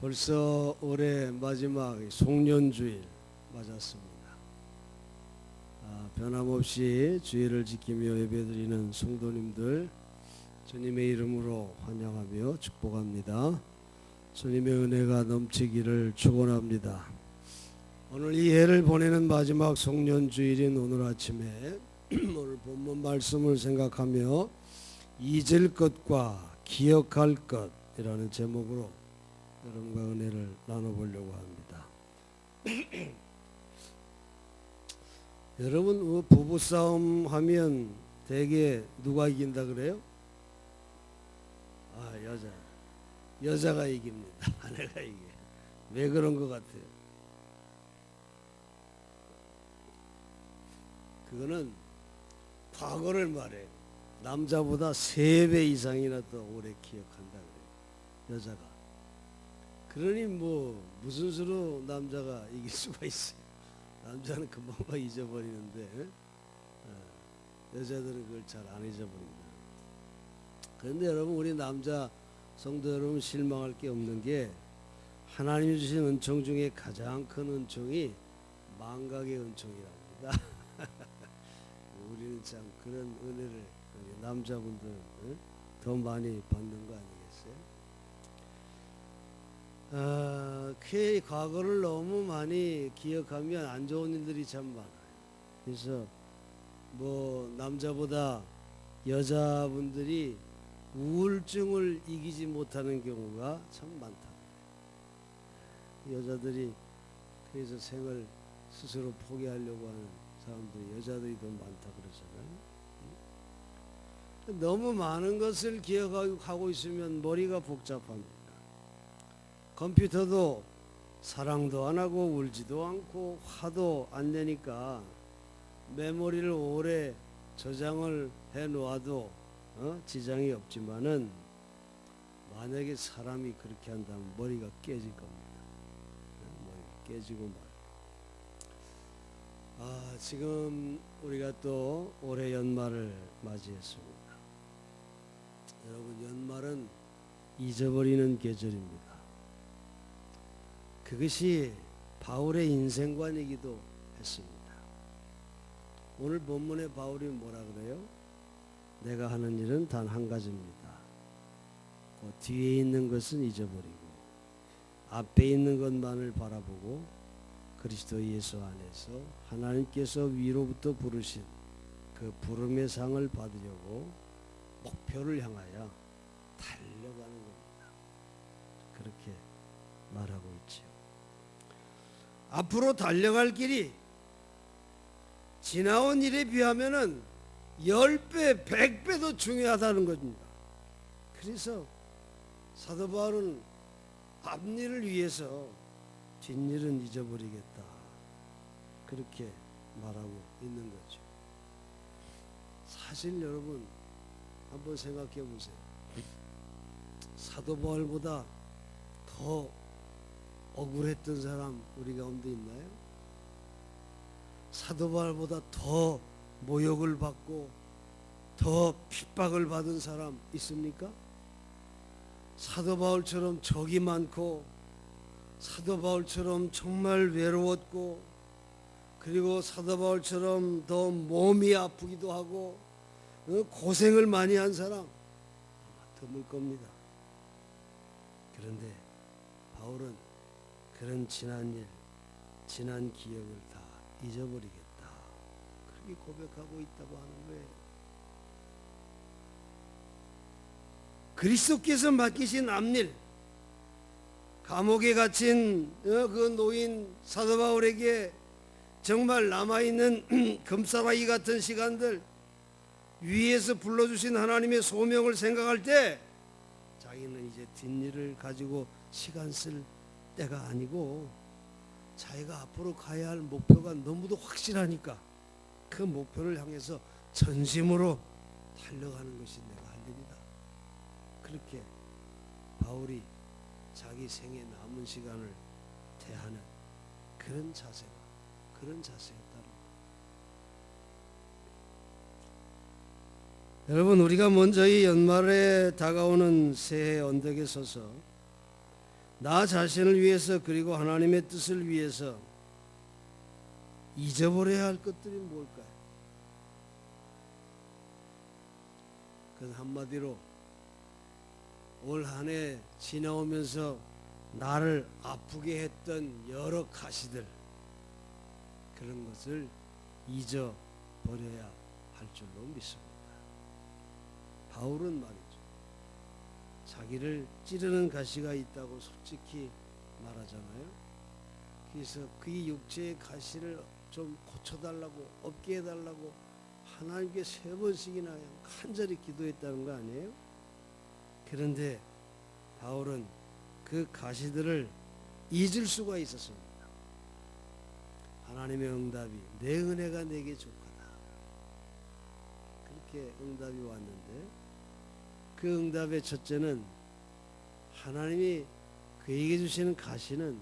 벌써 올해 마지막 송년주일 맞았습니다. 아, 변함없이 주의를 지키며 예배드리는 성도님들 주님의 이름으로 환영하며 축복합니다. 주님의 은혜가 넘치기를 축원합니다. 오늘 이 해를 보내는 마지막 송년주일인 오늘 아침에 오늘 본문 말씀을 생각하며 잊을 것과 기억할 것이라는 제목으로 여러분과 은혜를 나눠보려고 합니다. 여러분 뭐 부부 싸움 하면 대개 누가 이긴다 그래요? 아 여자 여자가 이깁니다. 아내가 이게 왜 그런 것 같아요? 그거는 과거를 말해요. 남자보다 세배 이상이나 더 오래 기억한다 그래요. 여자가. 그러니 뭐 무슨 수로 남자가 이길 수가 있어요. 남자는 금방만 잊어버리는데 어, 여자들은 그걸 잘 안 잊어버립니다. 그런데 여러분 우리 남자 성도 여러분 실망할 게 없는 게 하나님이 주신 은총 중에 가장 큰 은총이 망각의 은총이랍니다. 우리는 참 그런 은혜를 남자분들 어? 더 많이 받는 거 아니겠어요? 아, 그 과거를 너무 많이 기억하면 안 좋은 일들이 참 많아요. 그래서 뭐 남자보다 여자분들이 우울증을 이기지 못하는 경우가 참 많다. 여자들이 그래서 생을 스스로 포기하려고 하는 사람들이 여자들이 더 많다 그러잖아요. 너무 많은 것을 기억하고 있으면 머리가 복잡합니다. 컴퓨터도 사랑도 안 하고 울지도 않고 화도 안 내니까 메모리를 오래 저장을 해 놓아도 어? 지장이 없지만은 만약에 사람이 그렇게 한다면 머리가 깨질 겁니다. 어, 머리 깨지고 말. 아 지금 우리가 또 올해 연말을 맞이했습니다. 여러분 연말은 잊어버리는 계절입니다. 그것이 바울의 인생관이기도 했습니다. 오늘 본문의 바울이 뭐라 그래요? 내가 하는 일은 단 한 가지입니다. 그 뒤에 있는 것은 잊어버리고 앞에 있는 것만을 바라보고 그리스도 예수 안에서 하나님께서 위로부터 부르신 그 부름의 상을 받으려고 목표를 향하여 달려가는 겁니다. 그렇게 말하고. 앞으로 달려갈 길이 지나온 일에 비하면은 10배, 100배도 중요하다는 겁니다. 그래서 사도 바울은 앞일을 위해서 뒷일은 잊어버리겠다. 그렇게 말하고 있는 거죠. 사실 여러분 한번 생각해 보세요. 사도 바울보다 더 억울했던 사람 우리 가운데 있나요? 사도 바울보다 더 모욕을 받고 더 핍박을 받은 사람 있습니까? 사도 바울처럼 적이 많고 사도 바울처럼 정말 외로웠고 그리고 사도 바울처럼 더 몸이 아프기도 하고 어, 고생을 많이 한 사람 아마 드물 겁니다. 그런데 바울은 그런 지난 일, 지난 기억을 다 잊어버리겠다. 그렇게 고백하고 있다고 하는 거예요. 그리스도께서 맡기신 앞일, 감옥에 갇힌 어, 그 노인 사도 바울에게 정말 남아있는 금사라기 같은 시간들 위에서 불러주신 하나님의 소명을 생각할 때 자기는 이제 뒷일을 가지고 시간 쓸 때가 아니고 자기가 앞으로 가야 할 목표가 너무도 확실하니까 그 목표를 향해서 전심으로 달려가는 것이 내가 할 일이다. 그렇게 바울이 자기 생에 남은 시간을 대하는 그런 자세가 그런 자세였다는 거. 여러분 우리가 먼저 이 연말에 다가오는 새해 언덕에 서서 나 자신을 위해서 그리고 하나님의 뜻을 위해서 잊어버려야 할 것들이 뭘까요? 그 한마디로 올 한 해 지나오면서 나를 아프게 했던 여러 가시들 그런 것을 잊어버려야 할 줄로 믿습니다. 바울은 말이죠. 자기를 찌르는 가시가 있다고 솔직히 말하잖아요. 그래서 그 육체의 가시를 좀 고쳐달라고 없게 해달라고 하나님께 세 번씩이나 간절히 기도했다는 거 아니에요? 그런데 바울은 그 가시들을 잊을 수가 있었습니다. 하나님의 응답이 내 은혜가 내게 족하다. 그렇게 응답이 왔는데 그 응답의 첫째는 하나님이 그에게 주시는 가시는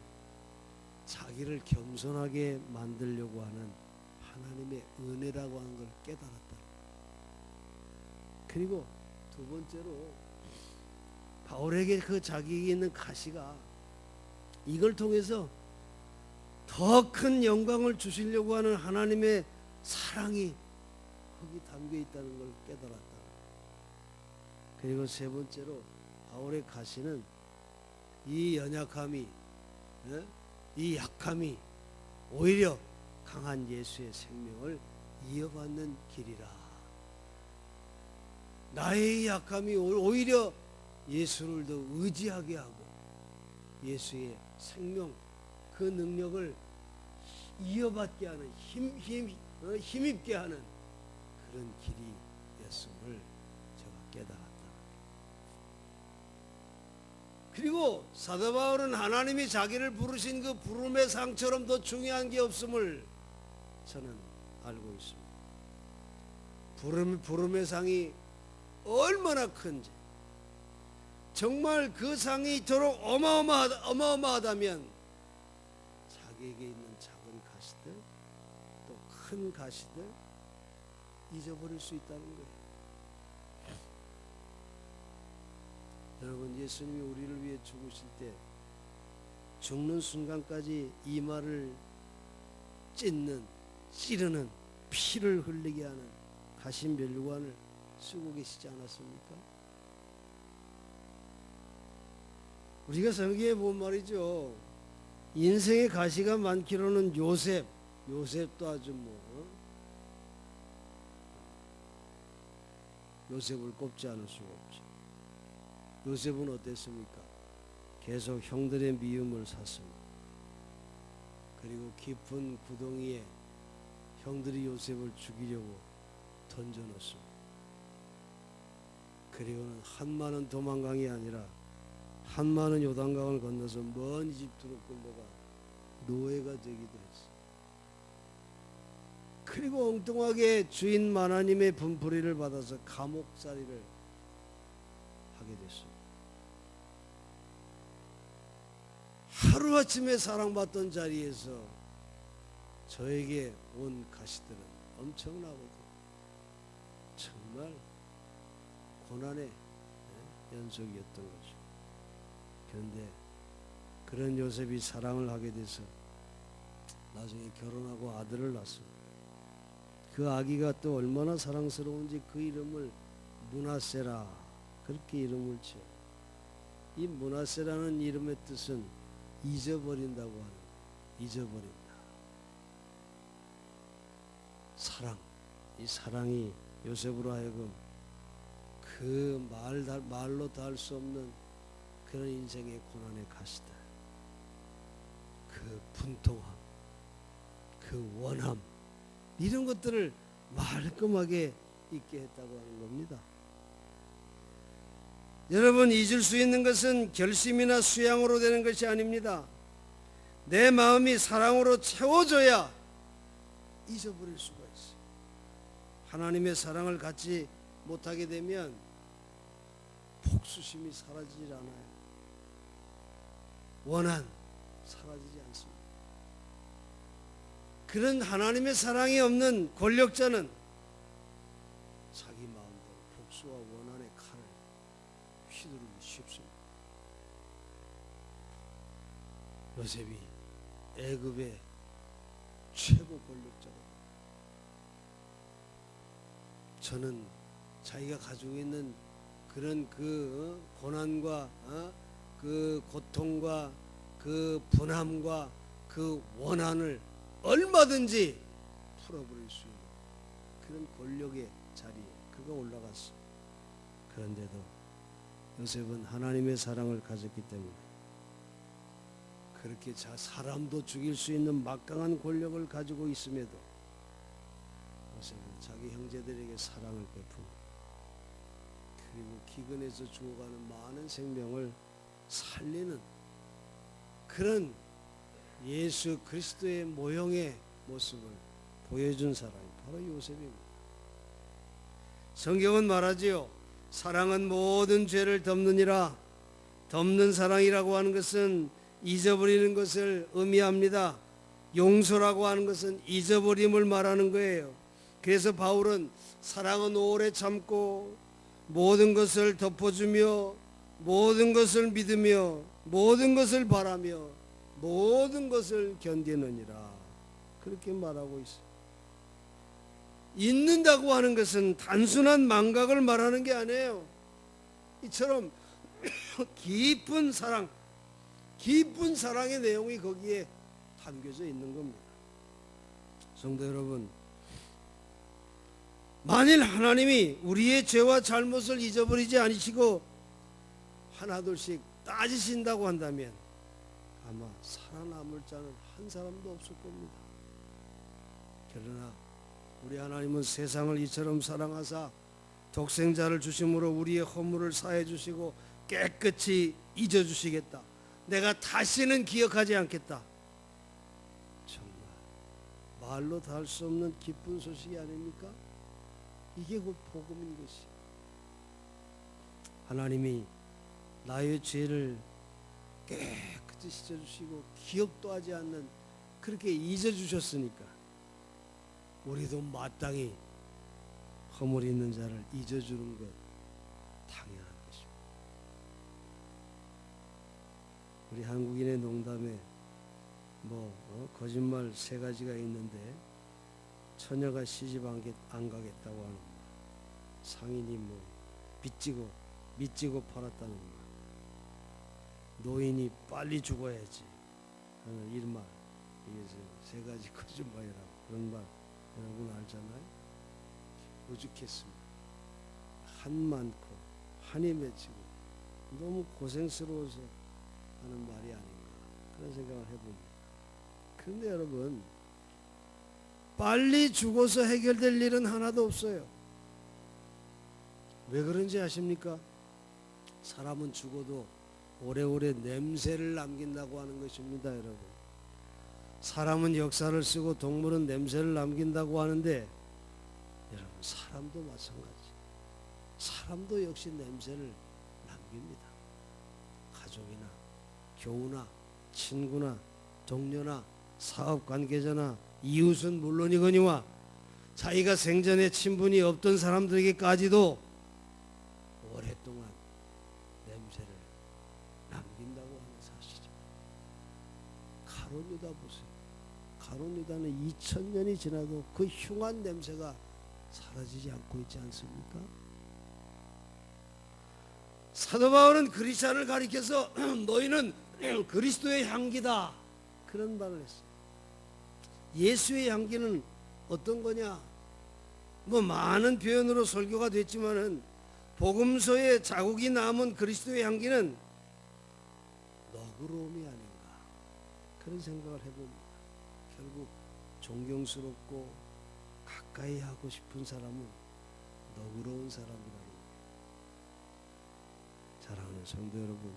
자기를 겸손하게 만들려고 하는 하나님의 은혜라고 하는 걸 깨달았다. 그리고 두 번째로 바울에게 그 자기에게 있는 가시가 이걸 통해서 더 큰 영광을 주시려고 하는 하나님의 사랑이 거기 담겨 있다는 걸 깨달았다. 그리고 세 번째로 바울의 가시는 이 연약함이 예? 이 약함이 오히려 강한 예수의 생명을 이어받는 길이라. 나의 약함이 오히려 예수를 더 의지하게 하고 예수의 생명 그 능력을 이어받게 하는 힘, 힘, 어, 힘입게 하는 그런 길이었음을 제가 깨달았다. 그리고 사도 바울은 하나님이 자기를 부르신 그 부름의 상처럼 더 중요한 게 없음을 저는 알고 있습니다. 부름, 부름의 상이 얼마나 큰지 정말 그 상이 이토록 어마어마하다, 어마어마하다면 자기에게 있는 작은 가시들 또 큰 가시들 잊어버릴 수 있다는 거예요. 여러분 예수님이 우리를 위해 죽으실 때 죽는 순간까지 이마를 찢는 찌르는 피를 흘리게 하는 가신 멸관을 쓰고 계시지 않았습니까? 우리가 성경에 보면 말이죠. 인생의 가시가 많기로는 요셉, 요셉도 아주 뭐 어? 요셉을 꼽지 않을 수가 없죠. 요셉은 어땠습니까? 계속 형들의 미움을 샀습니다. 그리고 깊은 구덩이에 형들이 요셉을 죽이려고 던져놓습니다. 그리고는 한마는 도망강이 아니라 한마는 요단강을 건너서 먼 이집트로 끌려가 노예가 되기도 했어요. 그리고 엉뚱하게 주인 마나님의 분풀이를 받아서 감옥살이를 하게 됐습니다. 하루아침에 사랑받던 자리에서 저에게 온 가시들은 엄청나거든요. 정말 고난의 예, 연속이었던 거죠. 그런데 그런 요셉이 사랑을 하게 돼서 나중에 결혼하고 아들을 낳습니다. 그 아기가 또 얼마나 사랑스러운지 그 이름을 문하세라 그렇게 이름을 지어. 이 문하세라는 이름의 뜻은 잊어버린다고 하는 잊어버린다. 사랑 이 사랑이 요셉으로 하여금 그 말, 말로 다할수 없는 그런 인생의 고난의 가시다. 그 분통함, 그 원함, 이런 것들을 말끔하게 있게 했다고 하는 겁니다. 여러분 잊을 수 있는 것은 결심이나 수양으로 되는 것이 아닙니다. 내 마음이 사랑으로 채워져야 잊어버릴 수가 있어요. 하나님의 사랑을 갖지 못하게 되면 복수심이 사라지질 않아요. 원한 사라지지 않습니다. 그런 하나님의 사랑이 없는 권력자는 자기 마음대로 복수와 원한의 칼을 휘두르기 쉽습니다. 요셉이 애굽의 최고 권력자가 저는 자기가 가지고 있는 그런 그 어, 고난과 어, 그 고통과 그 분함과 그 원한을 얼마든지 풀어버릴 수 있는 그런 권력의 자리에 그가 올라갔어. 그런데도 요셉은 하나님의 사랑을 가졌기 때문에 그렇게 자 사람도 죽일 수 있는 막강한 권력을 가지고 있음에도 요셉은 자기 형제들에게 사랑을 베풀고 그리고 기근에서 죽어가는 많은 생명을 살리는 그런 예수 그리스도의 모형의 모습을 보여준 사람이 바로 요셉입니다. 성경은 말하지요. 사랑은 모든 죄를 덮느니라. 덮는 사랑이라고 하는 것은 잊어버리는 것을 의미합니다. 용서라고 하는 것은 잊어버림을 말하는 거예요. 그래서 바울은 사랑은 오래 참고 모든 것을 덮어주며 모든 것을 믿으며 모든 것을 바라며 모든 것을 견디느니라. 그렇게 말하고 있어요. 잊는다고 하는 것은 단순한 망각을 말하는 게 아니에요. 이처럼 깊은 사랑, 깊은 사랑의 내용이 거기에 담겨져 있는 겁니다. 성도 여러분, 만일 하나님이 우리의 죄와 잘못을 잊어버리지 않으시고 하나둘씩 따지신다고 한다면 아마 살아남을 자는 한 사람도 없을 겁니다. 그러나 우리 하나님은 세상을 이처럼 사랑하사 독생자를 주심으로 우리의 허물을 사해 주시고 깨끗이 잊어 주시겠다. 내가 다시는 기억하지 않겠다. 정말 말로 다 할 수 없는 기쁜 소식이 아닙니까? 이게 곧 복음인 것이. 하나님이 나의 죄를 깨끗이 씻어 주시고 기억도 하지 않는 그렇게 잊어 주셨으니까 우리도 마땅히 허물 있는 자를 잊어주는 것 것입니다. 우리 한국인의 농담에 뭐 어, 거짓말 세 가지가 있는데 처녀가 시집 안, 게- 안 가겠다고 하는 말, 상인이 뭐 빚지고 밑지고 팔았다는 말, 노인이 빨리 죽어야지 하는 일말 이게 세 가지 거짓말이라고 그런 말 여러분 알잖아요. 오죽했습니다. 한 많고 한이 맺히고 너무 고생스러워서 하는 말이 아닌가 그런 생각을 해봅니다. 그런데 여러분 빨리 죽어서 해결될 일은 하나도 없어요. 왜 그런지 아십니까? 사람은 죽어도 오래오래 냄새를 남긴다고 하는 것입니다, 여러분. 사람은 역사를 쓰고 동물은 냄새를 남긴다고 하는데 여러분 사람도 마찬가지. 사람도 역시 냄새를 남깁니다. 가족이나 교우나 친구나 동료나 사업 관계자나 이웃은 물론이거니와 자기가 생전에 친분이 없던 사람들에게까지도 오랫동안 냄새를 남긴다고 하는 사실입니다. 가론 유다 보세요. 가론 유다는 2000년이 지나도 그 흉한 냄새가 사라지지 않고 있지 않습니까? 사도 바울은 그리스도를 가리켜서 너희는 그리스도의 향기다 그런 말을 했어요. 예수의 향기는 어떤 거냐? 뭐 많은 표현으로 설교가 됐지만은 복음서에 자국이 남은 그리스도의 향기는 너그러움이 아닌가 그런 생각을 해봅니다. 결국 존경스럽고 가까이 하고 싶은 사람은 너그러운 사람이라는 거예요. 사랑하는 성도 여러분,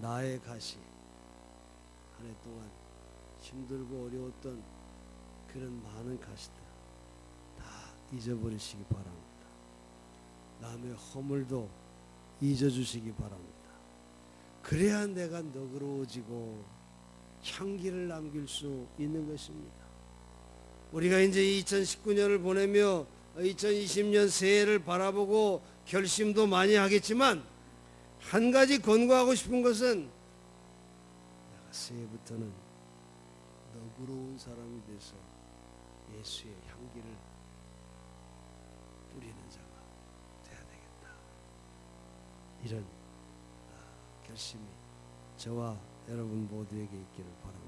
나의 가시 한 해 동안 힘들고 어려웠던 그런 많은 가시들 다 잊어버리시기 바랍니다. 남의 허물도 잊어주시기 바랍니다. 그래야 내가 너그러워지고 향기를 남길 수 있는 것입니다. 우리가 이제 2019년을 보내며 2020년 새해를 바라보고 결심도 많이 하겠지만 한 가지 권고하고 싶은 것은 내가 새해부터는 너그러운 사람이 돼서 예수의 향기를 뿌리는 자가 돼야 되겠다. 이런 아, 결심이 저와 여러분 모두에게 있기를 바랍니다.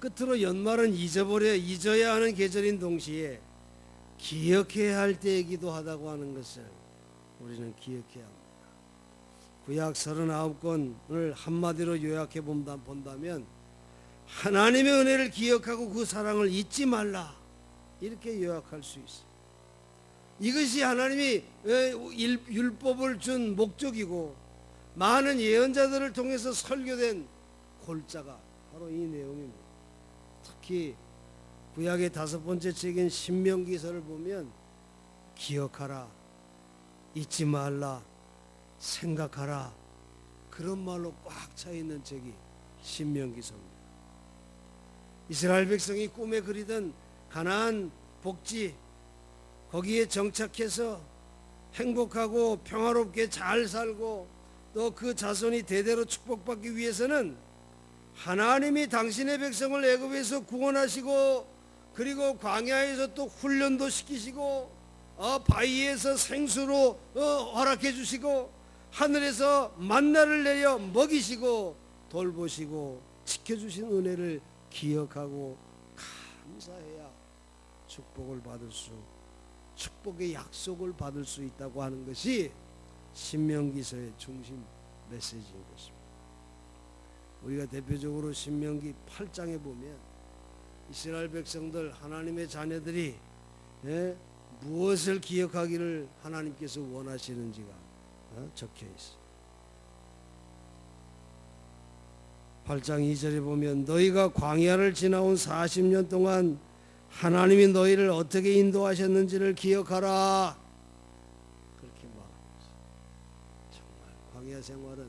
끝으로 연말은 잊어버려 잊어야 하는 계절인 동시에 기억해야 할 때이기도 하다고 하는 것을 우리는 기억해야 합니다. 구약 39권을 한마디로 요약해 본다, 본다면 하나님의 은혜를 기억하고 그 사랑을 잊지 말라 이렇게 요약할 수 있어요. 이것이 하나님이 율법을 준 목적이고 많은 예언자들을 통해서 설교된 골자가 바로 이 내용입니다. 특히 구약의 다섯 번째 책인 신명기서를 보면 기억하라, 잊지 말라, 생각하라 그런 말로 꽉 차 있는 책이 신명기서입니다. 이스라엘 백성이 꿈에 그리던 가나안 복지 거기에 정착해서 행복하고 평화롭게 잘 살고 또 그 자손이 대대로 축복받기 위해서는 하나님이 당신의 백성을 애굽에서 구원하시고 그리고 광야에서 또 훈련도 시키시고 어, 바위에서 생수로 어, 허락해 주시고 하늘에서 만나를 내려 먹이시고 돌보시고 지켜주신 은혜를 기억하고 감사해야 축복을 받을 수 축복의 약속을 받을 수 있다고 하는 것이 신명기서의 중심 메시지인 것입니다. 우리가 대표적으로 신명기 8장에 보면 이스라엘 백성들 하나님의 자녀들이 예, 무엇을 기억하기를 하나님께서 원하시는지가 어, 적혀 있어. 8장 2절에 보면 너희가 광야를 지나온 40년 동안 하나님이 너희를 어떻게 인도하셨는지를 기억하라. 그렇게 말합니다. 정말 광야 생활은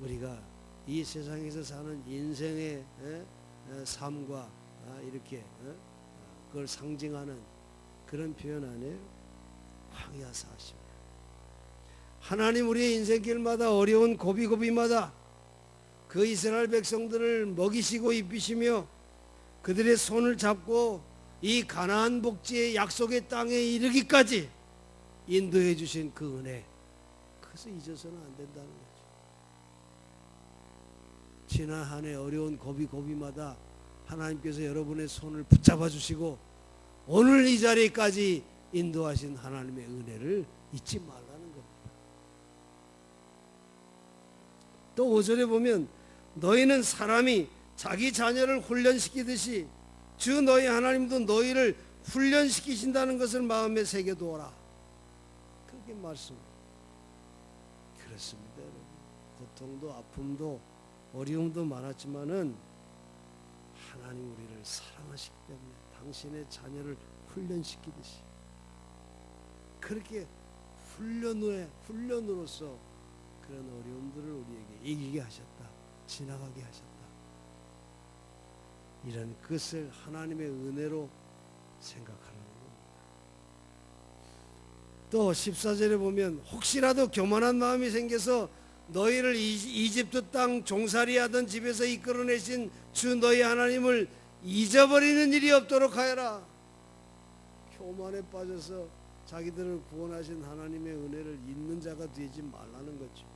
우리가 이 세상에서 사는 인생의 에? 에, 삶과 아, 이렇게 어? 그걸 상징하는 그런 표현 아니에요? 광야 사십. 하나님 우리의 인생길마다 어려운 고비고비마다 그 이스라엘 백성들을 먹이시고 입히시며 그들의 손을 잡고 이 가나안 복지의 약속의 땅에 이르기까지 인도해 주신 그 은혜 그것을 잊어서는 안 된다는 거죠. 지난 한 해 어려운 고비 고비마다 하나님께서 여러분의 손을 붙잡아 주시고 오늘 이 자리까지 인도하신 하나님의 은혜를 잊지 말라는 겁니다. 또 5절에 보면 너희는 사람이 자기 자녀를 훈련시키듯이 주 너희 하나님도 너희를 훈련시키신다는 것을 마음에 새겨두어라. 그렇게 말씀. 그렇습니다, 여러분. 고통도 아픔도 어려움도 많았지만은 하나님 우리를 사랑하시기 때문에 당신의 자녀를 훈련시키듯이 그렇게 훈련 후에 훈련으로서 그런 어려움들을 우리에게 이기게 하셨다. 지나가게 하셨다. 이런 것을 하나님의 은혜로 생각하는 겁니다. 또 14절에 보면 혹시라도 교만한 마음이 생겨서 너희를 이- 이집트 땅 종살이 하던 집에서 이끌어내신 주 너희 하나님을 잊어버리는 일이 없도록 하여라. 교만에 빠져서 자기들을 구원하신 하나님의 은혜를 잊는 자가 되지 말라는 거죠.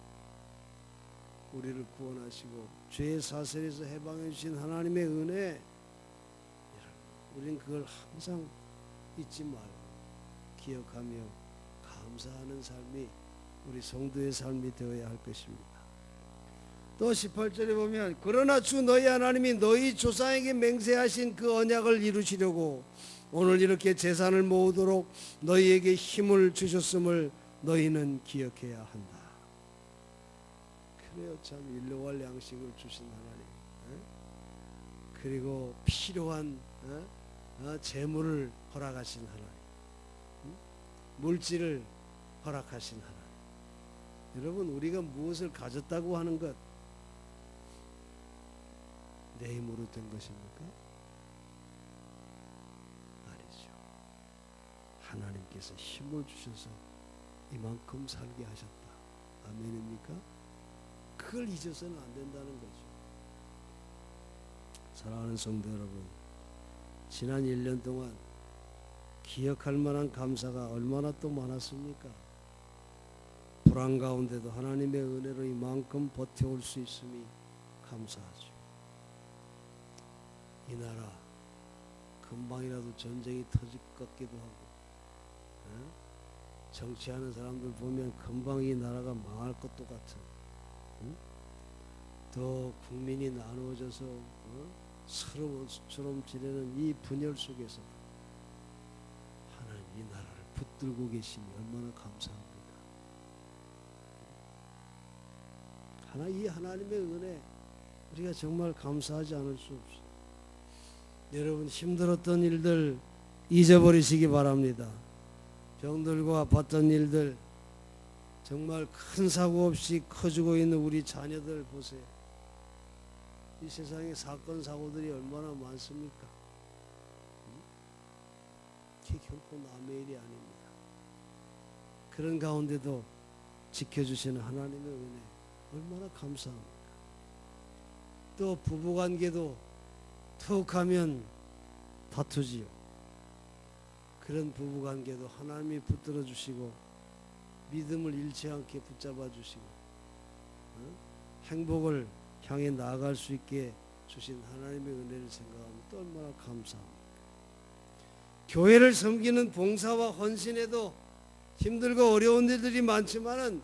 우리를 구원하시고 죄의 사슬에서 해방해 주신 하나님의 은혜 우리는 그걸 항상 잊지 말고 기억하며 감사하는 삶이 우리 성도의 삶이 되어야 할 것입니다. 또 18절에 보면 그러나 주 너희 하나님이 너희 조상에게 맹세하신 그 언약을 이루시려고 오늘 이렇게 재산을 모으도록 너희에게 힘을 주셨음을 너희는 기억해야 한다. 그래요 참 일용할 양식을 주신 하나님 에? 그리고 필요한 어? 어, 재물을 허락하신 하나님 응? 물질을 허락하신 하나님 여러분 우리가 무엇을 가졌다고 하는 것 내 힘으로 된 것입니까? 아니죠. 하나님께서 힘을 주셔서 이만큼 살게 하셨다. 아멘입니까? 그 그걸 잊어서는 안 된다는 거죠. 사랑하는 성도 여러분, 지난 1년 동안 기억할 만한 감사가 얼마나 또 많았습니까? 불안 가운데도 하나님의 은혜로 이만큼 버텨올 수 있음이 감사하죠. 이 나라 금방이라도 전쟁이 터질 것 같기도 하고 어? 정치하는 사람들 보면 금방 이 나라가 망할 것도 같은 응? 더 국민이 나누어져서 어? 서러움처럼 지내는 이 분열 속에서 하나님 이 나라를 붙들고 계시니 얼마나 감사합니다. 하나 이 하나님의 은혜 우리가 정말 감사하지 않을 수 없어요. 여러분 힘들었던 일들 잊어버리시기 바랍니다. 병들고 아팠던 일들 정말 큰 사고 없이 커지고 있는 우리 자녀들 보세요. 이 세상에 사건 사고들이 얼마나 많습니까? 음? 결코 남의 일이 아닙니다. 그런 가운데도 지켜주시는 하나님의 은혜 얼마나 감사합니까? 또 부부관계도 툭하면 다투지요. 그런 부부관계도 하나님이 붙들어 주시고 믿음을 잃지 않게 붙잡아 주시고 어? 행복을 향해 나아갈 수 있게 주신 하나님의 은혜를 생각하면 또 얼마나 감사합니까? 교회를 섬기는 봉사와 헌신에도 힘들고 어려운 일들이 많지만은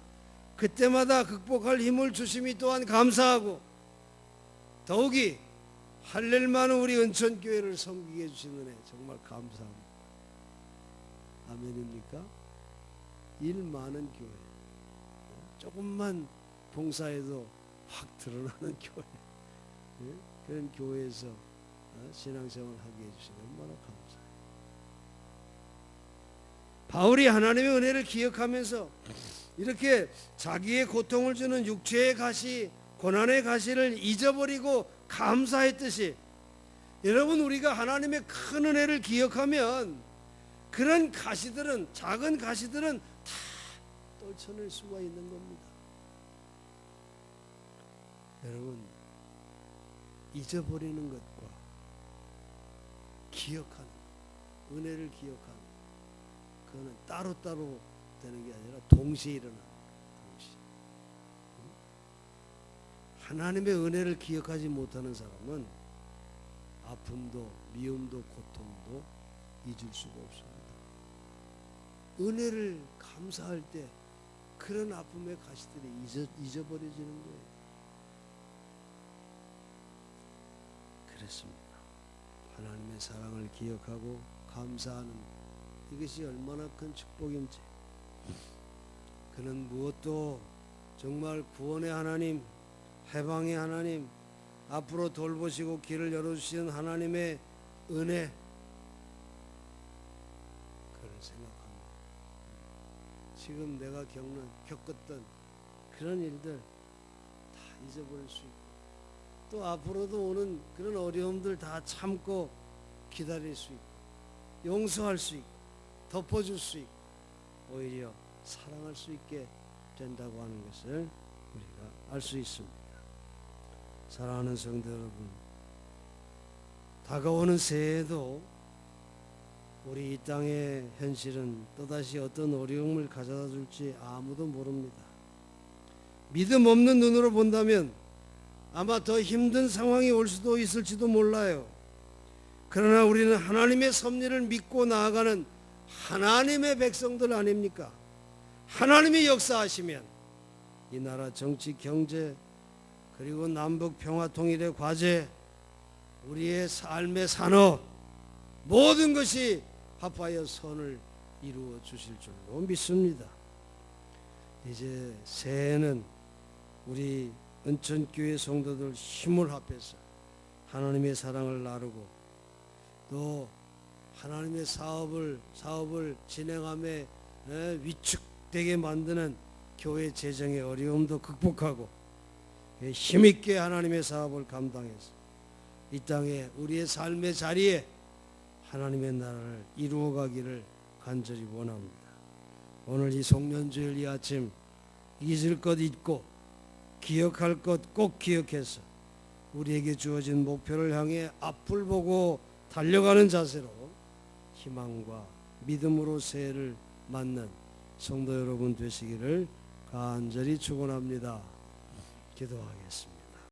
그때마다 극복할 힘을 주심이 또한 감사하고 더욱이 할렐 많은 우리 은천교회를 섬기게 해주신 은혜 정말 감사합니다. 아멘입니까? 일 많은 교회 조금만 봉사해도 확 드러나는 교회 예? 그런 교회에서 어, 신앙생활 하게 해주신 얼마나 감사해요. 바울이 하나님의 은혜를 기억하면서 이렇게 자기의 고통을 주는 육체의 가시, 고난의 가시를 잊어버리고 감사했듯이 여러분 우리가 하나님의 큰 은혜를 기억하면 그런 가시들은 작은 가시들은 다 떨쳐낼 수가 있는 겁니다. 여러분 잊어버리는 것과 기억하는 은혜를 기억하는 그거는 따로따로 되는 게 아니라 동시에 일어나는. 응? 하나님의 은혜를 기억하지 못하는 사람은 아픔도 미움도 고통도 잊을 수가 없습니다. 은혜를 감사할 때 그런 아픔의 가시들이 잊어, 잊어버려지는 거예요. 그렇습니다. 하나님의 사랑을 기억하고 감사하는 이것이 얼마나 큰 축복인지 그는 무엇도 정말 구원의 하나님, 해방의 하나님, 앞으로 돌보시고 길을 열어주시는 하나님의 은혜 그를 생각합니다. 지금 내가 겪는 겪었던 그런 일들 다 잊어버릴 수 있고 또 앞으로도 오는 그런 어려움들 다 참고 기다릴 수 있고 용서할 수 있고 덮어줄 수 있고 오히려 사랑할 수 있게 된다고 하는 것을 우리가 알 수 있습니다. 사랑하는 성도 여러분, 다가오는 새해에도 우리 이 땅의 현실은 또다시 어떤 어려움을 가져다 줄지 아무도 모릅니다. 믿음 없는 눈으로 본다면 아마 더 힘든 상황이 올 수도 있을지도 몰라요. 그러나 우리는 하나님의 섭리를 믿고 나아가는 하나님의 백성들 아닙니까? 하나님이 역사하시면 이 나라 정치 경제 그리고 남북 평화 통일의 과제 우리의 삶의 산업 모든 것이 합하여 선을 이루어 주실 줄로 믿습니다. 이제 새해는 우리 은천교회 성도들 힘을 합해서 하나님의 사랑을 나누고 또 하나님의 사업을 사업을 진행함에 에, 위축되게 만드는 교회 재정의 어려움도 극복하고 에, 힘있게 하나님의 사업을 감당해서 이 땅에 우리의 삶의 자리에 하나님의 나라를 이루어가기를 간절히 원합니다. 오늘 이 송년주일 이 아침 잊을 것 잊고 기억할 것 꼭 기억해서 우리에게 주어진 목표를 향해 앞을 보고 달려가는 자세로 희망과 믿음으로 새해를 맞는 성도 여러분 되시기를 간절히 축원합니다. 기도하겠습니다.